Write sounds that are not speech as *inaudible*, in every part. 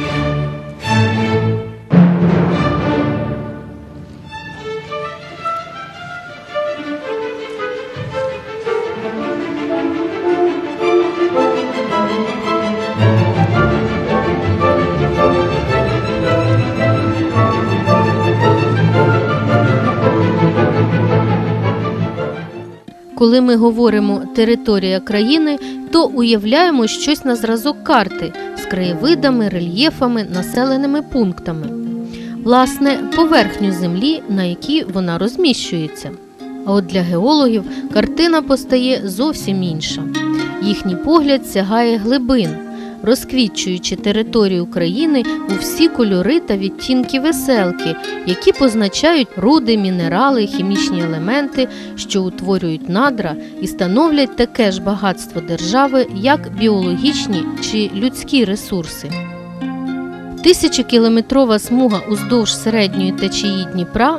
Thank you. Коли ми говоримо територія країни, то уявляємо щось на зразок карти з краєвидами, рельєфами, населеними пунктами. Власне, поверхню землі, на якій вона розміщується. А от для геологів картина постає зовсім інша. Їхній погляд сягає глибин, розквітчуючи територію країни у всі кольори та відтінки веселки, які позначають руди, мінерали, хімічні елементи, що утворюють надра і становлять таке ж багатство держави, як біологічні чи людські ресурси. Тисячокілометрова смуга уздовж середньої течії Дніпра,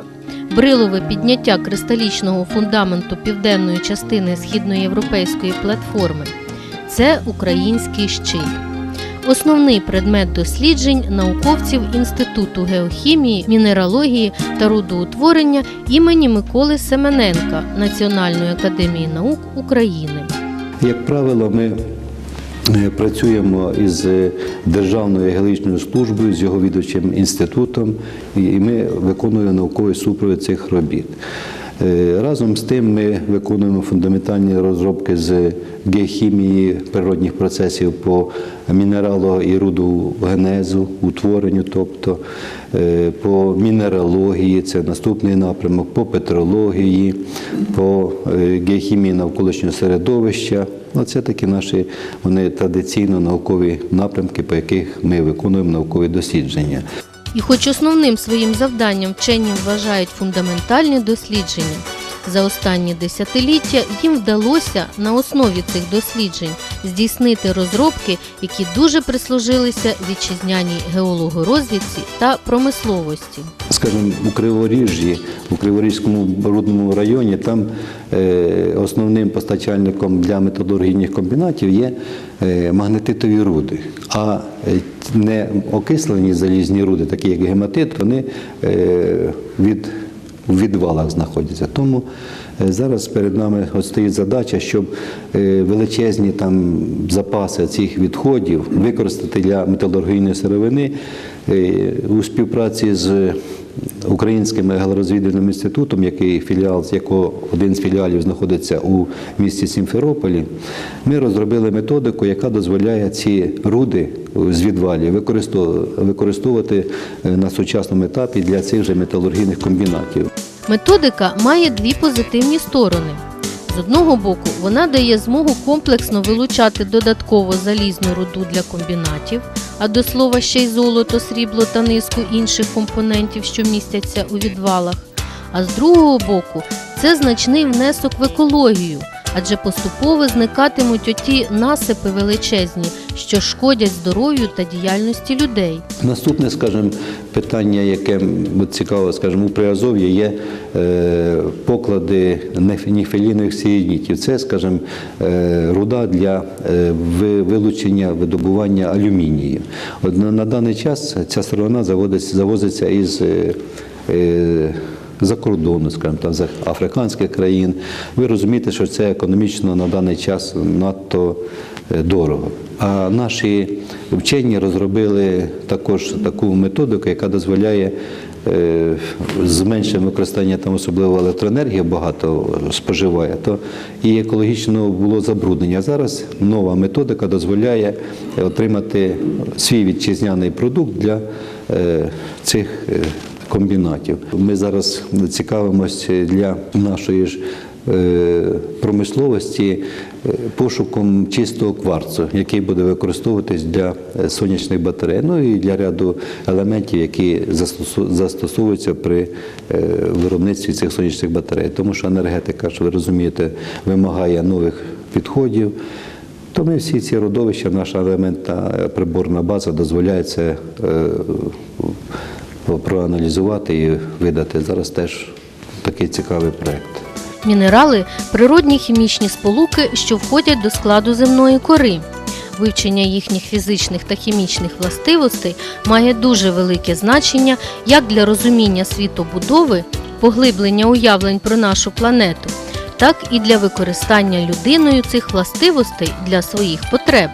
брилове підняття кристалічного фундаменту південної частини східноєвропейської платформи це український щит. Основний предмет досліджень науковців Інституту геохімії, мінералогії та рудоутворення імені Миколи Семененка Національної академії наук України. Як правило, ми е, працюємо із е, Державною геологічною службою, з його відучим інститутом, і ми виконуємо науковий супровід цих робіт. Е, Разом з тим ми виконуємо фундаментальні розробки з геохімії природних процесів по мінерало- і рудогенезу, утворенню, тобто е, по мінералогії, це наступний напрямок, по петрології, по е, геохімії навколишнього середовища. Оце такі наші вони традиційно наукові напрямки, по яких ми виконуємо наукові дослідження. І хоч основним своїм завданням вчені вважають фундаментальні дослідження, за останні десятиліття їм вдалося на основі цих досліджень здійснити розробки, які дуже прислужилися вітчизняній геологорозвідці та промисловості. Скажімо, у Криворіжжі, у Криворізькому рудному районі, там е, основним постачальником для металургійних комбінатів є е, магнетитові руди. А е, не окислені залізні руди, такі як гематит, вони від у відвалах знаходяться. Тому е, зараз перед нами стоїть задача, щоб е, величезні там запаси цих відходів використати для металургійної сировини е, у співпраці з Українським геологорозвідувальним інститутом, який філіал, з якого один з філіалів знаходиться у місті Сімферополі, ми розробили методику, яка дозволяє ці руди з відвалів використовувати, на сучасному етапі для цих же металургійних комбінатів. Методика має дві позитивні сторони. З одного боку, вона дає змогу комплексно вилучати додатково залізну руду для комбінатів, а до слова ще й золото, срібло та низку інших компонентів, що містяться у відвалах. А з другого боку, це значний внесок в екологію, адже поступово зникатимуть оті насипи величезні, що шкодять здоров'ю та діяльності людей. Наступне, скажімо, питання, яке цікаво, скажімо, у Приазов'ї є е, поклади нефенілфелінових сієнітів. Це, скажімо, е, руда для е, вилучення, видобування алюмінію. От на, даний час ця сировина завозиться із за кордону, скажімо, там, з африканських країн. Ви розумієте, що це економічно на даний час надто е, дорого. А наші вчені розробили також таку методику, яка дозволяє е, з меншим використанням там особливо електроенергії багато споживає, то і екологічно було забруднення. Зараз нова методика дозволяє отримати свій вітчизняний продукт для е, цих комбінатів. Ми зараз цікавимося для нашої ж е, промисловості е, пошуком чистого кварцу, який буде використовуватись для е, сонячних батарей, ну і для ряду елементів, які застосовуються при виробництві цих сонячних батарей. Тому що енергетика, що ви розумієте, вимагає нових підходів. То ми всі ці родовища, наша елементна приборна база дозволяє це проаналізувати і видати. Зараз теж такий цікавий проєкт. Мінерали природні хімічні сполуки, що входять до складу земної кори. Вивчення їхніх фізичних та хімічних властивостей має дуже велике значення як для розуміння світобудови, поглиблення уявлень про нашу планету, так і для використання людиною цих властивостей для своїх потреб.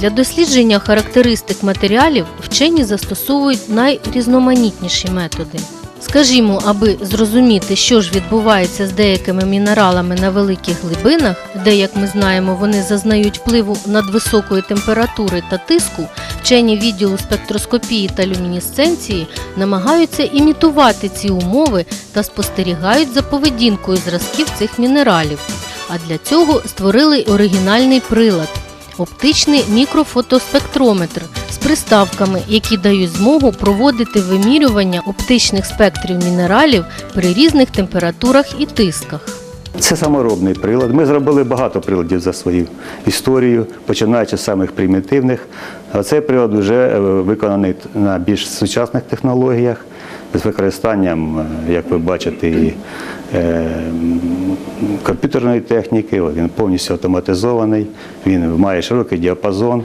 Для дослідження характеристик матеріалів вчені застосовують найрізноманітніші методи. Скажімо, аби зрозуміти, що ж відбувається з деякими мінералами на великих глибинах, де, як ми знаємо, вони зазнають впливу надвисокої температури та тиску, вчені відділу спектроскопії та люмінесценції намагаються імітувати ці умови та спостерігають за поведінкою зразків цих мінералів. А для цього створили оригінальний прилад оптичний мікрофотоспектрометр з приставками, які дають змогу проводити вимірювання оптичних спектрів мінералів при різних температурах і тисках. Це саморобний прилад. Ми зробили багато приладів за свою історію, починаючи з самих примітивних. А цей прилад вже е, виконаний на більш сучасних технологіях з використанням, е, як ви бачите, і е, комп'ютерної техніки. Він повністю автоматизований, він має широкий діапазон.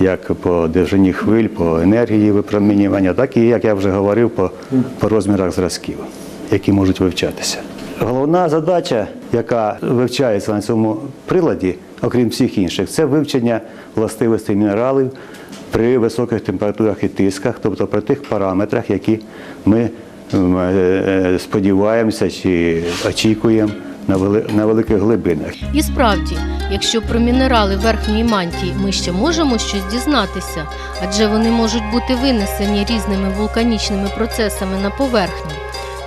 Як по довжині хвиль, по енергії випромінювання, так і, як я вже говорив, по, по розмірах зразків, які можуть вивчатися. Головна задача, яка вивчається на цьому приладі, окрім всіх інших, це вивчення властивостей мінералів при високих температурах і тисках, тобто при тих параметрах, які ми е, сподіваємося чи очікуємо на великих глибинах. І справді, якщо про мінерали верхньої мантії ми ще можемо щось дізнатися, адже вони можуть бути винесені різними вулканічними процесами на поверхню,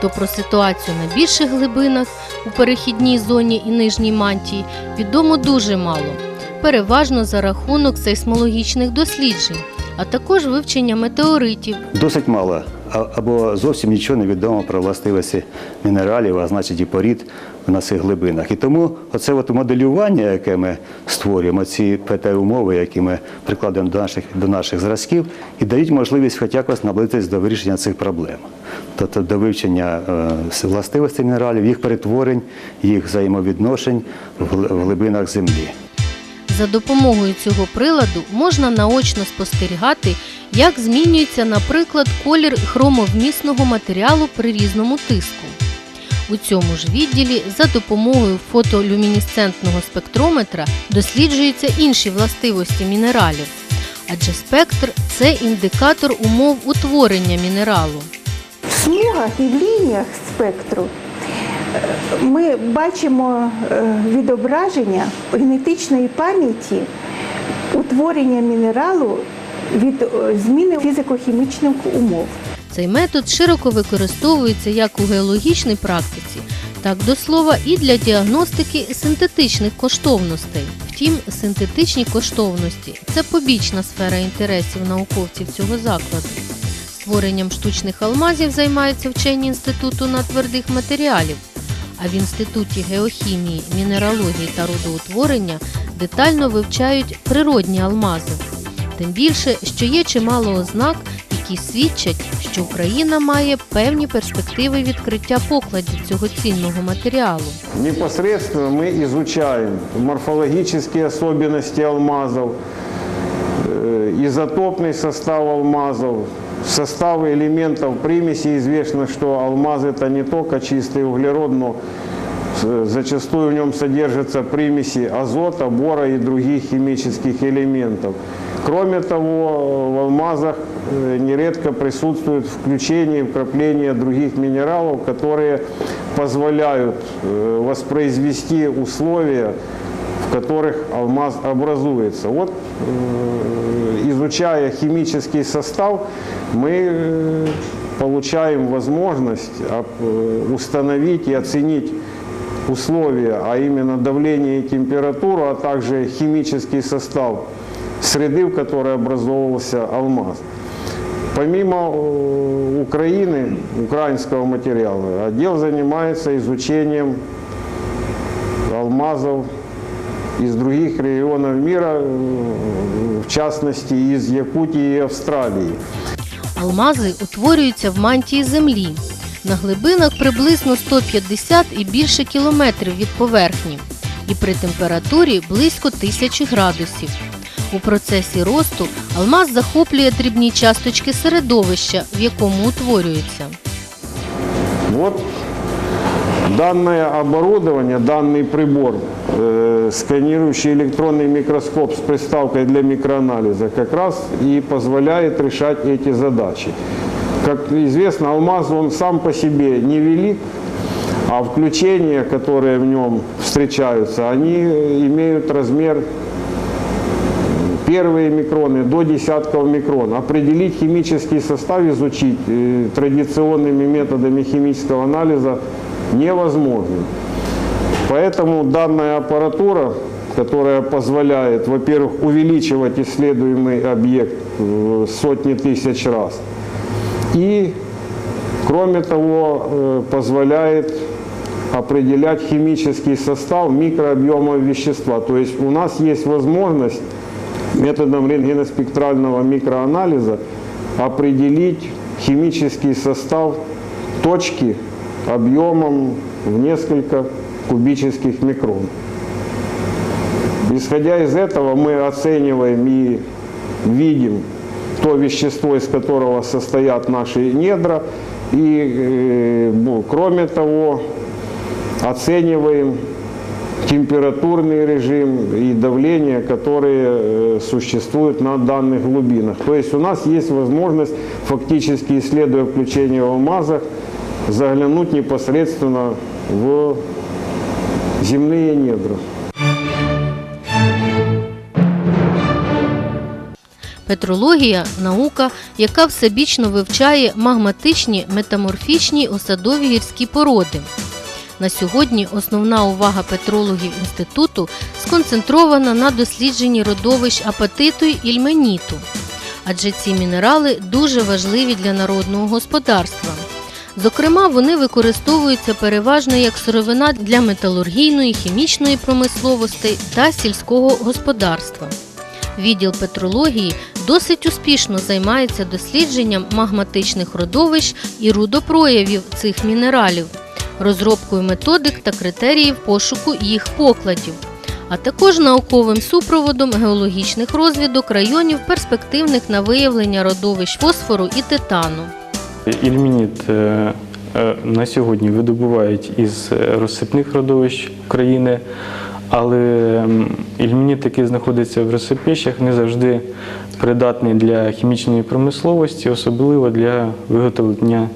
то про ситуацію на більших глибинах у перехідній зоні і нижній мантії відомо дуже мало, переважно за рахунок сейсмологічних досліджень, а також вивчення метеоритів, Досить мало або зовсім нічого не відомо про властивості мінералів, а значить і порід на цих глибинах. І тому оце от моделювання, яке ми створюємо, ці ПТ-умови, які ми прикладемо до наших, до наших зразків, і дають можливість хоч якось наблизитись до вирішення цих проблем. Тобто до вивчення е, властивостей мінералів, їх перетворень, їх взаємовідношень в глибинах землі. За допомогою цього приладу можна наочно спостерігати, як змінюється, наприклад, колір хромовмісного матеріалу при різному тиску. У цьому ж відділі за допомогою фотолюмінесцентного спектрометра досліджуються інші властивості мінералів, адже спектр це індикатор умов утворення мінералу. В смугах і в лініях спектру е, ми бачимо е, відображення генетичної пам'яті утворення мінералу від е, зміни фізико-хімічних умов. Цей метод широко використовується як у геологічній практиці, так до слова і для діагностики синтетичних коштовностей. Втім, синтетичні коштовності це побічна сфера інтересів науковців цього закладу. Створенням штучних алмазів займаються вчені інституту надтвердих матеріалів. А в інституті геохімії, мінералогії та родоутворення детально вивчають природні алмази. Тим більше, що є чимало ознак, які свідчать, що Україна має певні перспективи відкриття покладів цього цінного матеріалу. Непосредственно мы изучаем морфологические особенности алмазов, э, изотопный состав алмазов, составы элементов примеси. Известно, что алмаз это не только чистый углерод, но э, зачастую в нем содержатся примеси азота, бора и других химических элементов. Кроме того, в алмазах э, нередко присутствует включение и вкрапление других минералов, которые позволяют э, воспроизвести условия, в которых алмаз образуется. Вот, э, изучая химический состав, мы получаем возможность установить и оценить условия, а именно давление и температуру, а также химический состав среды, в которой образовывался алмаз. Помимо э, Украины, украинского материала, отдел занимается изучением алмазов из других регионов мира, э, в частности из Якутии и Австралии. Алмази утворюються в мантії землі на глибинах приблизно 150 і більше кілометрів від поверхні і при температурі близько 1000 градусів. У процесі росту алмаз захоплює дрібні часточки середовища, в якому утворюється. Вот данное оборудование, данный прибор, э, сканирующий электронный микроскоп с приставкой для микроанализа, как раз и позволяет решать эти задачи. Как известно, алмаз, он сам по себе невелик, а включения, которые в нем встречаются, они э, имеют размер первые микроны до десятков микрон. Определить химический состав, изучить э, традиционными методами химического анализа невозможно. Поэтому данная аппаратура, которая позволяет, во-первых, увеличивать исследуемый объект в сотни тысяч раз, и, кроме того, э, позволяет определять химический состав микрообъемов вещества. То есть у нас есть возможность методом рентгеноспектрального микроанализа определить химический состав точки объемом в несколько кубических микрон. Исходя из этого мы оцениваем и видим то вещество, из которого состоят наши недра, и э, ну, кроме того оцениваем температурный режим и давление, которые э, существуют на данных глубинах. То есть у нас есть возможность, фактически исследуя включение в алмазах, заглянуть непосредственно в земные недра. Петрологія наука, яка всебічно вивчає магматичні метаморфічні осадові гірські породи. На сьогодні основна увага петрологів інституту сконцентрована на дослідженні родовищ апатиту й ільменіту, адже ці мінерали дуже важливі для народного господарства. Зокрема, вони використовуються переважно як сировина для металургійної, хімічної промисловості та сільського господарства. Відділ петрології досить успішно займається дослідженням магматичних родовищ і рудопроявів цих мінералів, розробкою методик та критеріїв пошуку їх покладів, а також науковим супроводом геологічних розвідок районів, перспективних на виявлення родовищ фосфору і титану. Ільмініт е, е, на сьогодні видобувають із е, розсипних родовищ України, але ільмініт, який знаходиться в розсипищах, не завжди придатний для хімічної промисловості, особливо для виготовлення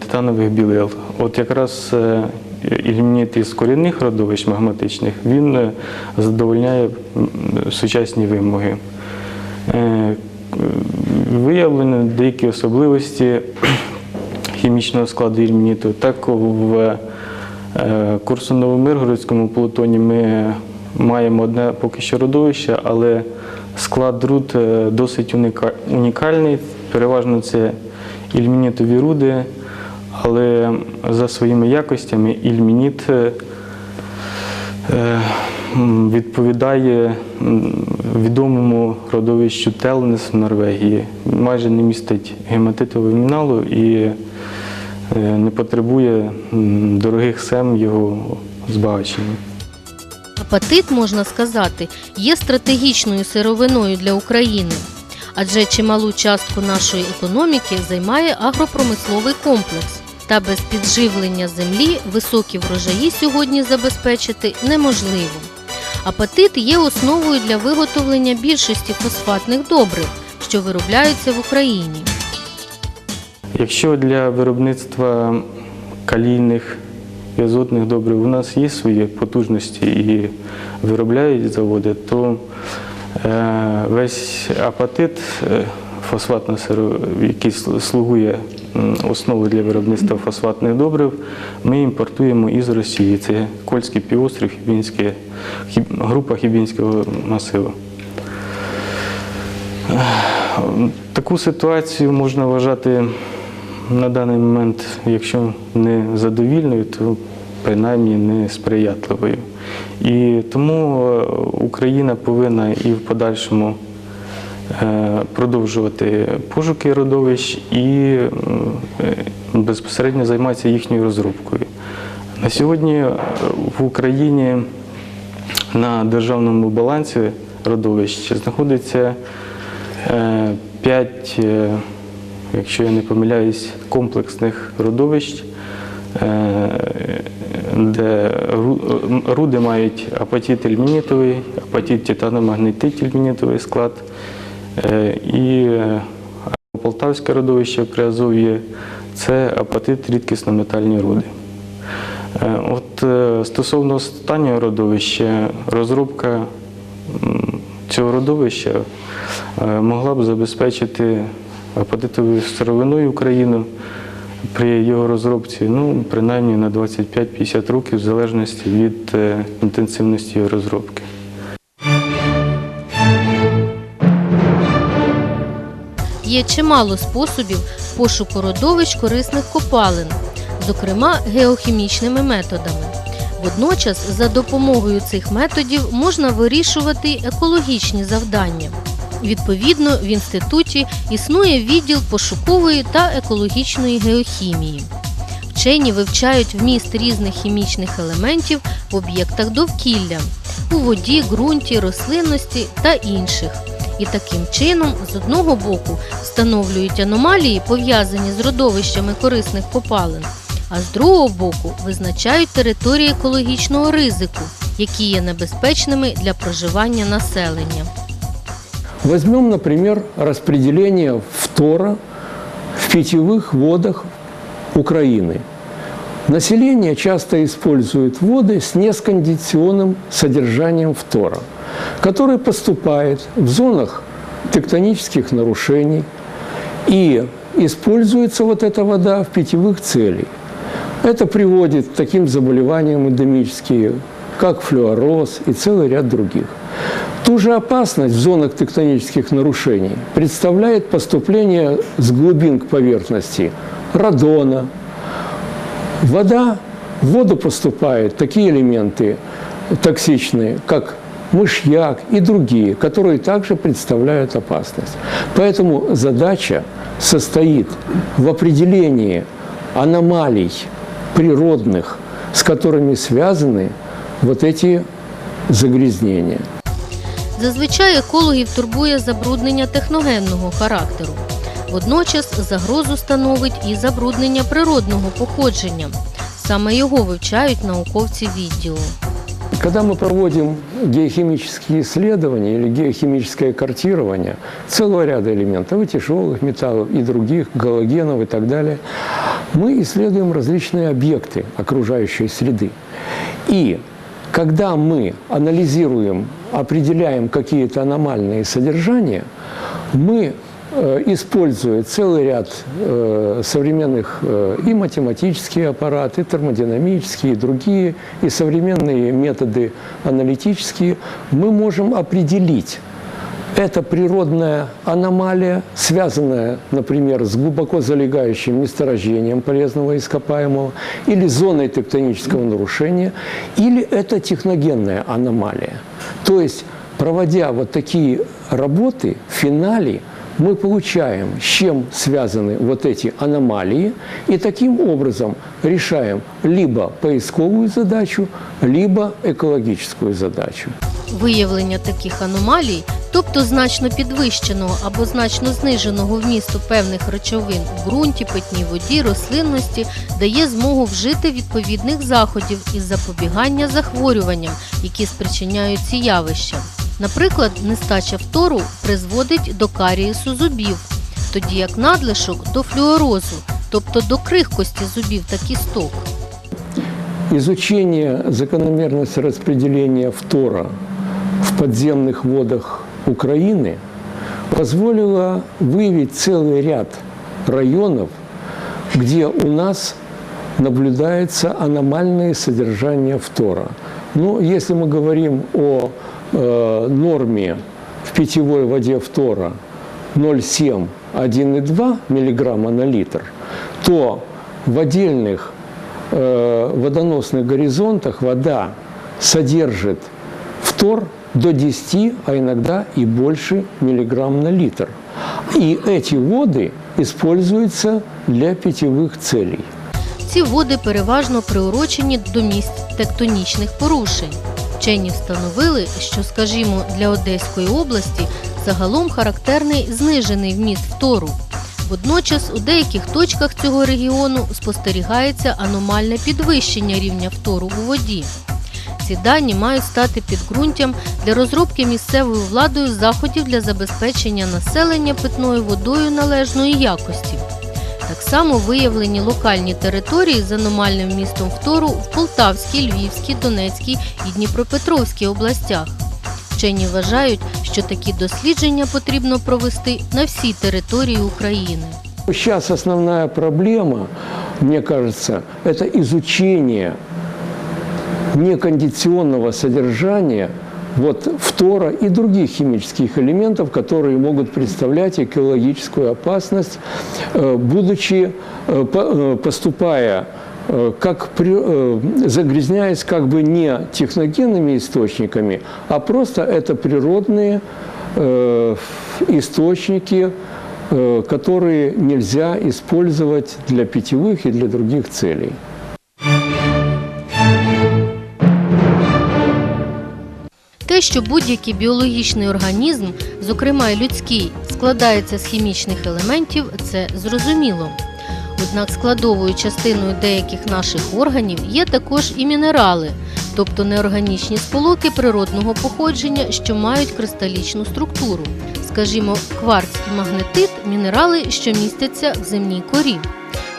титанових білил. От якраз е, ільмініт із корінних родовищ магматичних він е, задовольняє сучасні вимоги. Е, Виявлені деякі особливості *clears throat* хімічного складу ільмініту. Так в е, Курсуново-Миргородському полотоні ми маємо одне поки що родовище, але склад руд досить унікальний. Переважно це ільмінітові руди, але за своїми якостями ільмініт е, відповідає відомому родовищу Телнес в Норвегії. Майже не містить гематитового міналу і е, не потребує дорогих сем його збагачення. Апатит, можна сказати, є стратегічною сировиною для України, адже чималу частку нашої економіки займає агропромисловий комплекс. Та без підживлення землі високі врожаї сьогодні забезпечити неможливо. Апатит є основою для виготовлення більшості фосфатних добрив, що виробляються в Україні. Якщо для виробництва калійних і азотних добрив у нас є свої потужності і виробляють заводи, то е, весь апатит, е, фосфатна сиро, який слугує м, основою для виробництва фосфатних добрив, ми імпортуємо із Росії. Це Кольський півострів, Хібінське, група Хібінського масиву. Таку ситуацію можна вважати на даний момент, якщо не задовільною, то принаймні не сприятливою. І тому е, Україна повинна і в подальшому продовжувати пошуки родовищ і е, безпосередньо займатися їхньою розробкою. На сьогодні е, в Україні на державному балансі родовищ знаходиться е, п'ять, е, якщо я не помиляюсь, комплексних родовищ, е, де ру- е, руди мають апатит ільмінітовий, апатит титаномагнетит ільмінітовий склад. Е, І е, Полтавське родовище Азов'ї це апатит рідкісно-метальні руди. Е, От стосовно останнього родовища, розробка цього родовища могла б забезпечити апатитовою сировиною Україну при його розробці, ну, принаймні на 25-50 років, в залежності від інтенсивності його розробки. Є чимало способів пошуку родовищ корисних копалин, зокрема геохімічними методами. Водночас, за допомогою цих методів можна вирішувати екологічні завдання. Відповідно, в інституті існує відділ пошукової та екологічної геохімії. Вчені вивчають вміст різних хімічних елементів в об'єктах довкілля у воді, ґрунті, рослинності та інших. І таким чином, з одного боку, встановлюють аномалії, пов'язані з родовищами корисних копалин, а з другого боку визначають території екологічного ризику, які є небезпечними для проживання населення. Возьмем, например, распределение фтора в питьевых водах Украины. Население часто использует воды с нескондиционным содержанием фтора, который поступает в зонах тектонических нарушений и используется вот эта вода в питьевых целей. Это приводит к таким заболеваниям эндемические, как флюороз и целый ряд других. Ту же опасность в зонах тектонических нарушений представляет поступление с глубин к поверхности радона. Вода, в воду поступают такие элементы токсичные, как мышьяк и другие, которые также представляют опасность. Поэтому задача состоит в определении аномалий природных, с которыми связаны вот эти загрязнения. Зазвичай екологів турбує забруднення техногенного характеру. Водночас загрозу становить і забруднення природного походження. Саме його вивчають науковці відділу. Когда мы проводим геохимические исследования или геохимическое картирование целого ряда элементов, и тяжелых металлов, и других, галогенов и так далее, мы исследуем различные объекты окружающей среды. И когда мы анализируем, определяем какие-то аномальные содержания, мы э, используя целый ряд э, современных э, и математические аппараты, и термодинамические, и другие, и современные методы аналитические, мы можем определить, это природная аномалия, связанная, например, с глубоко залегающим месторождением полезного ископаемого или зоной тектонического нарушения, или это техногенная аномалия. То есть, проводя вот такие работы, в финале мы получаем, с чем связаны вот эти аномалии, и таким образом решаем либо поисковую задачу, либо экологическую задачу. Виявлення таких аномалій, тобто значно підвищеного або значно зниженого вмісту певних речовин у ґрунті, питній воді, рослинності, дає змогу вжити відповідних заходів із запобігання захворюванням, які спричиняють ці явища. Наприклад, нестача фтору призводить до карієсу зубів, тоді як надлишок до флюорозу, тобто до крихкості зубів та кісток. Изучение закономерности распределения фтора в подземных водах Украины позволило выявить целый ряд районов, где у нас наблюдается аномальное содержание фтора. Ну, если мы говорим о э, норме в питьевой воде фтора 0,7 1,2 миллиграмма на литр, то в отдельных э, водоносных горизонтах вода содержит фтор до 10, а иногда и больше миллиграмм на литр. И эти воды используются для питьевых целей. Ці води переважно приурочені до місць тектонічних порушень. Вчені встановили, що, скажімо, для Одеської області загалом характерний знижений вміст фтору. Водночас у деяких точках цього регіону спостерігається аномальне підвищення рівня фтору у воді. Ці дані мають стати підґрунтям для розробки місцевою владою заходів для забезпечення населення питною водою належної якості. Так само виявлені локальні території з аномальним вмістом фтору в Полтавській, Львівській, Донецькій і Дніпропетровській областях. Вчені вважають, що такі дослідження потрібно провести на всій території України. Сейчас основная проблема, мне кажется, это изучение некондиционного содержания вот, фтора и других химических элементов, которые могут представлять экологическую опасность, э, будучи, э, э, поступая как при- загрязняясь как бы не техногенными источниками, а просто это природные источники, которые нельзя использовать для питьевых и для других целей. Те, що будь-який біологічний організм, зокрема й людський, складається з хімічних елементів, це зрозуміло. Однак складовою частиною деяких наших органів є також і мінерали, тобто неорганічні сполуки природного походження, що мають кристалічну структуру. Скажімо, кварц і магнетит мінерали, що містяться в земній корі.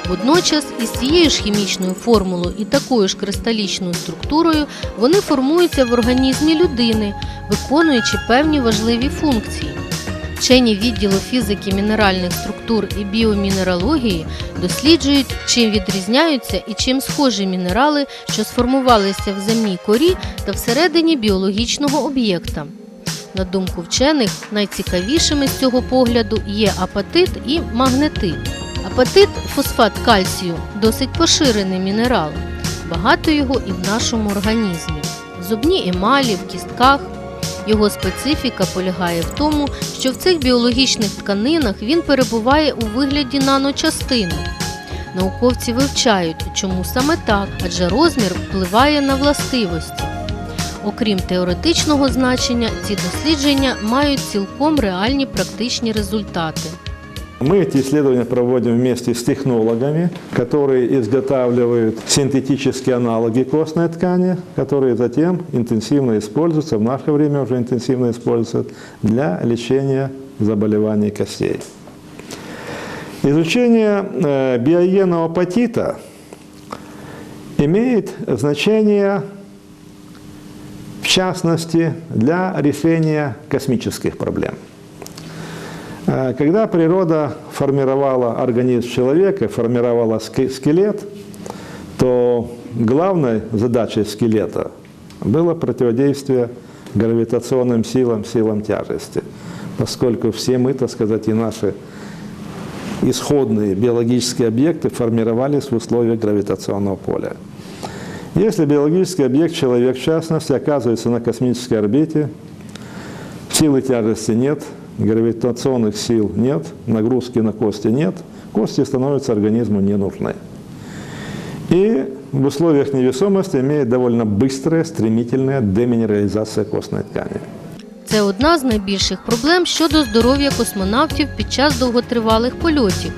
Водночас із цією ж хімічною формулою і такою ж кристалічною структурою вони формуються в організмі людини, виконуючи певні важливі функції. Вчені відділу фізики мінеральних структур і біомінералогії досліджують, чим відрізняються і чим схожі мінерали, що сформувалися в земній корі та всередині біологічного об'єкта. На думку вчених, найцікавішими з цього погляду є апатит і магнетит. Апатит фосфат кальцію досить поширений мінерал. Багато його і в нашому організмі. В зубній емалі, в кістках. Його специфіка полягає в тому, що в цих біологічних тканинах він перебуває у вигляді наночастинок. Науковці вивчають, чому саме так, адже розмір впливає на властивості. Окрім теоретичного значення, ці дослідження мають цілком реальні практичні результати. Мы эти исследования проводим вместе с технологами, которые изготавливают синтетические аналоги костной ткани, которые затем интенсивно используются, в наше время уже интенсивно используются для лечения заболеваний костей. Изучение э, биогенного апатита имеет значение в частности для решения космических проблем. Э, Когда природа формировала организм человека, формировала скелет, то главной задачей скелета было противодействие гравитационным силам, силам тяжести, поскольку все мы, так сказать, и наши исходные биологические объекты формировались в условиях гравитационного поля. Если биологический объект, человек в частности, оказывается на космической орбите, силы тяжести нет, гравитационных сил нет, нагрузки на кости нет, кости становятся организму не нужны. И в условиях невесомости имеет довольно быстрая, стремительная деминерализация костной ткани. Це одна з найбільших проблем щодо здоров'я космонавтів під час довготривалих польотів.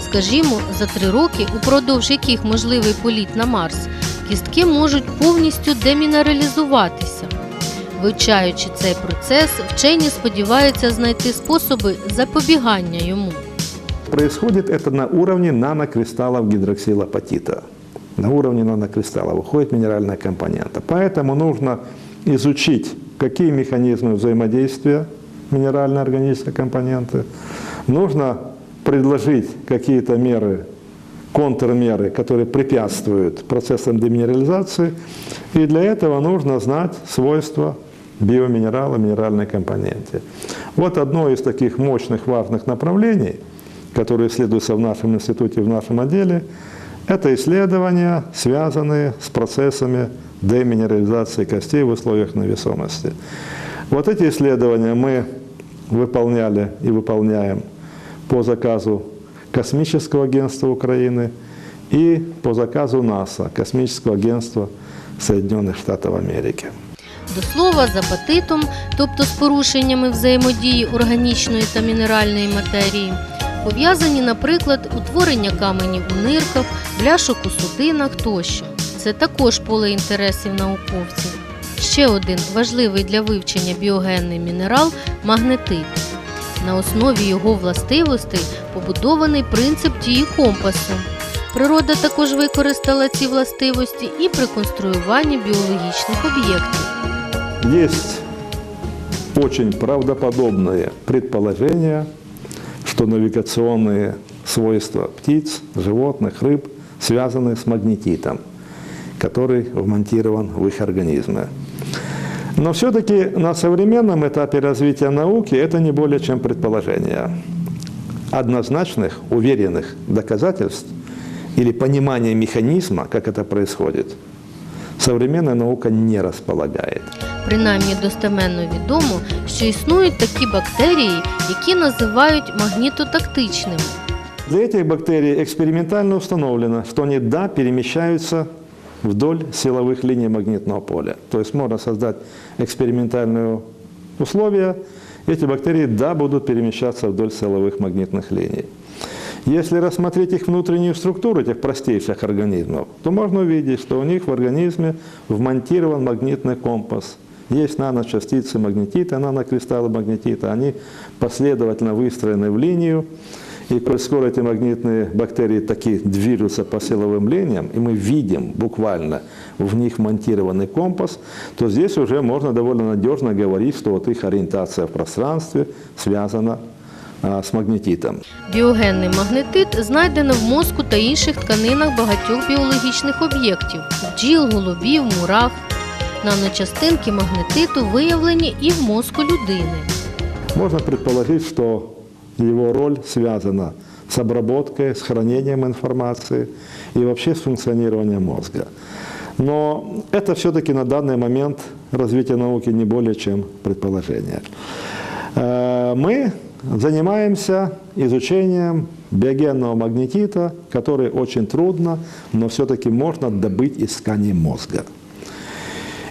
Скажімо, за три роки, упродовж яких можливий політ на Марс, кістки можуть повністю демінералізуватися. Вивчаючи цей процес, вчені сподіваються знайти способи запобігання йому. Происходит это на уровне нанокристаллов гидроксилапатита. На уровне нанокристаллов выходит минеральная компонента. Поэтому нужно изучить, какие механизмы взаимодействия минерально-органической компоненты. Нужно предложить какие-то меры, контрмеры, которые препятствуют процессам деминерализации. И для этого нужно знать свойства биоминерала, минеральной компоненте. Вот одно из таких мощных, важных направлений, которые исследуются в нашем институте, в нашем отделе, это исследования, связанные с процессами деминерализации костей в условиях невесомости. Вот эти исследования мы выполняли и выполняем по заказу Космического агентства Украины и по заказу НАСА, Космического агентства Соединенных Штатов Америки. До слова, з апатитом, тобто з порушеннями взаємодії органічної та мінеральної матерії, пов'язані, наприклад, утворення каменів у нирках, бляшок у судинах тощо. Це також поле інтересів науковців. Ще один важливий для вивчення біогенний мінерал магнетит. На основі його властивостей побудований принцип дії компасу. Природа також використала ці властивості і при конструюванні біологічних об'єктів. Есть очень правдоподобное предположение, что навигационные свойства птиц, животных, рыб связаны с магнетитом, который вмонтирован в их организмы. Но все-таки на современном этапе развития науки это не более чем предположение. Однозначных, уверенных доказательств или понимания механизма, как это происходит, современная наука не располагает. Принаймні достеменно відомо, що існують такі бактерії, які називають магнітотактичними. Для этих бактерий экспериментально установлено, что они, да, перемещаются вдоль силовых линий магнитного поля. То есть можно создать экспериментальные условия, эти бактерии, да, будут перемещаться вдоль силовых магнитных линий. Если рассмотреть их внутреннюю структуру, этих простейших организмов, то можно увидеть, что у них в организме вмонтирован магнитный компас. Есть наночастицы магнетита, нанокристаллы магнетита. Они последовательно выстроены в линию. И коль скоро эти магнитные бактерии такие движутся по силовым линиям, и мы видим буквально в них монтированный компас, то здесь уже можно довольно надежно говорить, что вот их ориентация в пространстве связана а, с магнетитом. Біогенний магнетит знайдено в мозку та інших тканинах багатьох біологічних об'єктів бджіл, голубів, мурах. Наночастинки магнетиту виявлені і в мозку людини. Можно предположить, что его роль связана с обработкой, с хранением информации и вообще с функционированием мозга. Но это все-таки на данный момент развития науки не более чем предположение. Э, Мы занимаемся изучением биогенного магнетита, который очень трудно, но все-таки можно добыть из тканей мозга.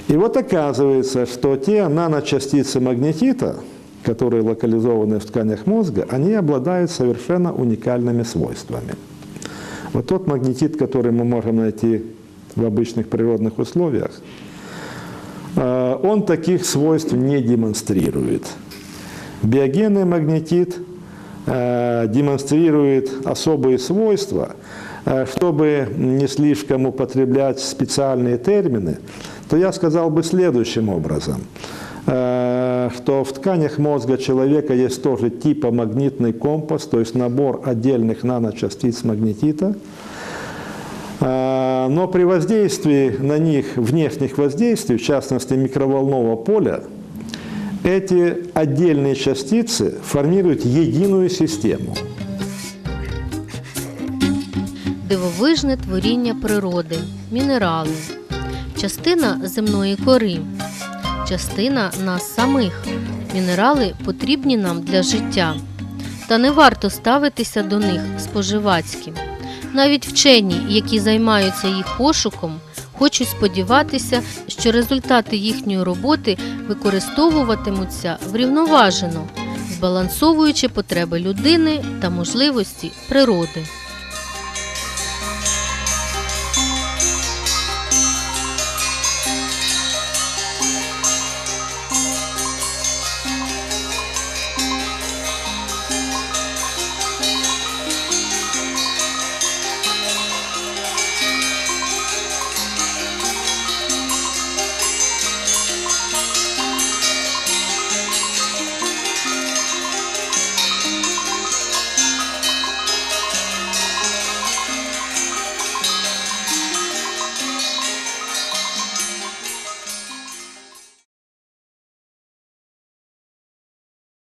И вот оказывается, что те наночастицы магнетита, которые локализованы в тканях мозга, они обладают совершенно уникальными свойствами. Вот тот магнетит, который мы можем найти в обычных природных условиях, э, он таких свойств не демонстрирует. Биогенный магнетит э, демонстрирует особые свойства. Э, Чтобы не слишком употреблять специальные термины, то я сказал бы следующим образом, э, что в тканях мозга человека есть тоже типа магнитный компас, то есть набор отдельных наночастиц магнетита, Э, но при воздействии на них, внешних воздействий, в частности микроволнового поля, эти отдельные частицы формируют единую систему. Дивовижне творіння природи, мінерали, частина земної кори, частина нас самих. Мінерали потрібні нам для життя. Та не варто ставитися до них споживацьки. Навіть вчені, які займаються їх пошуком, хочуть сподіватися, що результати їхньої роботи використовуватимуться врівноважено, збалансовуючи потреби людини та можливості природи.